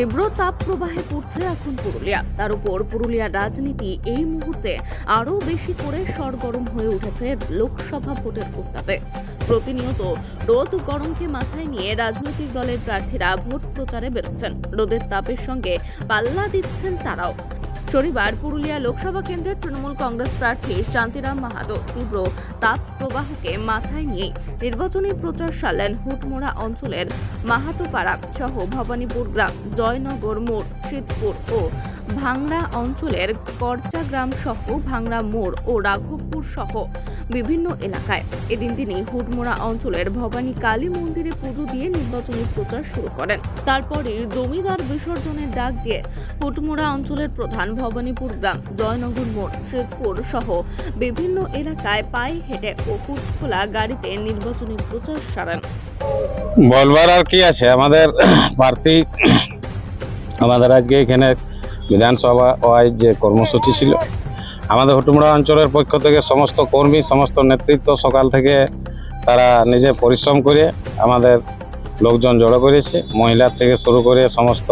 তীব্র তাপ প্রবাহে পড়ছে এখন পুরুলিয়া। তার উপর পুরুলিয়ার রাজনীতি এই মুহূর্তে আরও বেশি করে সরগরম হয়ে উঠেছে লোকসভা ভোটের উত্তাপে। প্রতিনিয়ত রোদ গরমকে মাথায় নিয়ে রাজনৈতিক দলের প্রার্থীরা ভোট প্রচারে বেরোচ্ছেন। রোদের তাপের সঙ্গে পাল্লা দিচ্ছেন তারাও। শনিবার পুরুলিয়া লোকসভা কেন্দ্রের তৃণমূল কংগ্রেস প্রার্থী শান্তিরাম মাহাতো তীব্র তাপ প্রবাহকে মাথায় নিয়ে নির্বাচনী প্রচার সারলেন হুটমোড়া অঞ্চলের মাহাতোপাড়া সহ ভবানীপুর গ্রাম, জয়নগর মোড়, শীতপুর ও ভাংড়া অঞ্চলের করচা গ্রাম সহ ভাংড়া মোড় ও রাঘবপুর সহ বিভিন্ন এলাকায়। এদিন তিনি হুটমোড়া অঞ্চলের ভবানী কালী মন্দিরে পুজো দিয়ে নির্বাচনী প্রচার শুরু করেন। তারপরে জমিদার বিসর্জনের ডাক দিয়ে হুটমোড়া অঞ্চলের প্রধান ভবানীপুর গ্রাম, জয়নগর মোড় শীতপুর সহ বিভিন্ন এলাকায় পায়ে হেঁটে ও খোলা গাড়িতে নির্বাচনী প্রচার সারেন। বলবার আর কি আছে? আমাদের প্রার্থী আমাদের আজকে এখানে বিধানসভা ওয়াইজ যে কর্মসূচি ছিল, আমাদের হুটুমড়া অঞ্চলের পক্ষ থেকে সমস্ত কর্মী, সমস্ত নেতৃত্ব সকাল থেকে তারা নিজে পরিশ্রম করে আমাদের লোকজন জড়ো করেছে। মহিলা থেকে শুরু করে সমস্ত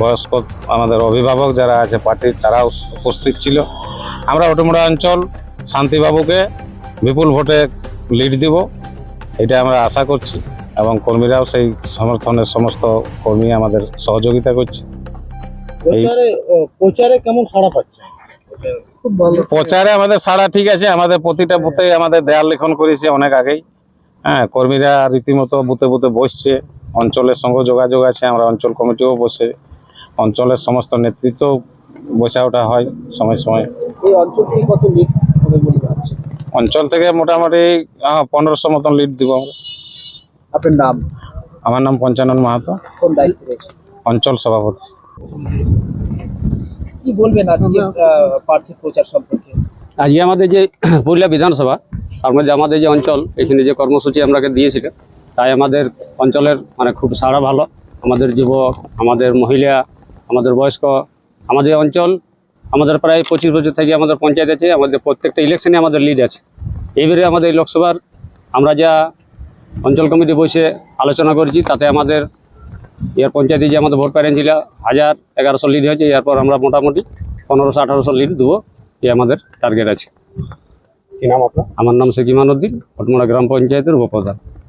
বয়স্ক আমাদের অভিভাবক যারা আছে পার্টির তারাও উপস্থিত ছিল। আমরা হুটুমড়া অঞ্চল শান্তিবাবুকে বিপুল ভোটে লিড দিব, এটা আমরা আশা করছি এবং কর্মীরাও সেই সমর্থনের সমস্ত কর্মী আমাদের সহযোগিতা করছে। প্রচারে কেমন সাড়া পাচ্ছে? প্রচারে আমাদের সাড়া ঠিক আছে আমাদের প্রতিটা বুথে আমাদের দেয়াল লিখন করেছে অনেক আগেই। হ্যাঁ কর্মীরা রীতিমতো বুথে বুথে বসছে অঞ্চলের সঙ্গে যোগাযোগ আছে আমরা অঞ্চল কমিটিও বসে অঞ্চলের সমস্ত নেতৃত্ব বসা ওঠা হয় সময় সময়। অঞ্চল থেকে মোটামুটি পনেরোশো মতন লিড দিব আমরা। আপনার নাম? আমার নাম পঞ্চানন মাহাতো। অঞ্চল সভাপতি। কি বলবেন আজকে প্রার্থী প্রচার সম্পর্কে? আজকে আমাদের যে পুরুলিয়া বিধানসভা তার মধ্যে আমাদের যে অঞ্চল এখানে যে কর্মসূচি আমরাকে দিয়েছিলেন তাই আমাদের অঞ্চলের মানে খুব সাড়া ভালো। আমাদের যুবক আমাদের মহিলা আমাদের বয়স্ক আমাদের অঞ্চল আমাদের প্রায় পঁচিশ বছর থেকে আমাদের পঞ্চায়েত আছে আমাদের প্রত্যেকটা ইলেকশনে আমাদের লিড আছে। এইবারে আমাদের লোকসভার আমরা যা অঞ্চল কমিটি বসে আলোচনা করেছি তাতে আমাদের এর পঞ্চায়েতে যে আমাদের ভোট প্যারেন্ট ছিল হাজার এগারোশো লিড হয়েছে। এরপর আমরা মোটামুটি পনেরোশো আঠারোশো লিড দেবো এই আমাদের টার্গেট আছে। কি নাম আপনার? আমার নাম শেখ ইমানুদ্দিন হটমোড়া গ্রাম পঞ্চায়েতের উপপ্রধান।